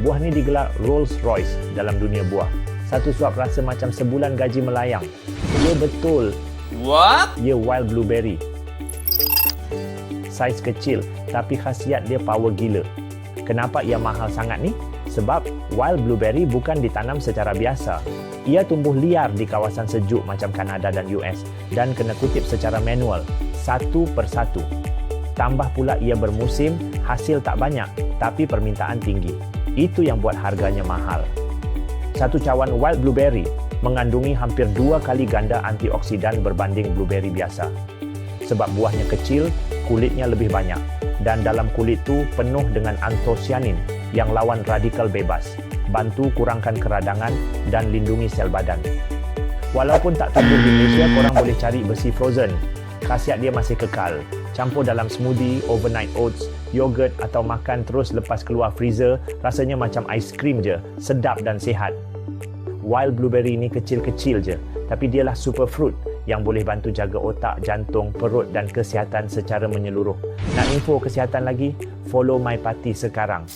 Buah ni digelar Rolls Royce dalam dunia buah. Satu suap rasa macam sebulan gaji melayang. Ya betul, What? ia wild blueberry. Saiz kecil tapi khasiat dia power gila. Kenapa ia mahal sangat ni? Sebab wild blueberry bukan ditanam secara biasa. Ia tumbuh liar di kawasan sejuk macam Kanada dan US dan kena kutip secara manual, satu persatu. Tambah pula ia bermusim, hasil tak banyak tapi permintaan tinggi. Itu yang buat harganya mahal. Satu cawan wild blueberry mengandungi hampir dua kali ganda antioksidan berbanding blueberry biasa. Sebab buahnya kecil, kulitnya lebih banyak dan dalam kulit tu penuh dengan antosianin yang lawan radikal bebas, bantu kurangkan keradangan dan lindungi sel badan. Walaupun tak tumbuh di Malaysia, korang boleh cari besi frozen. Khasiat dia masih kekal. Campur dalam smoothie, overnight oats, yogurt atau makan terus lepas keluar freezer, rasanya macam aiskrim je, sedap dan sihat. Wild blueberry ni kecil-kecil je, tapi dialah super fruit yang boleh bantu jaga otak, jantung, perut dan kesihatan secara menyeluruh. Nak info kesihatan lagi? Follow My Party sekarang.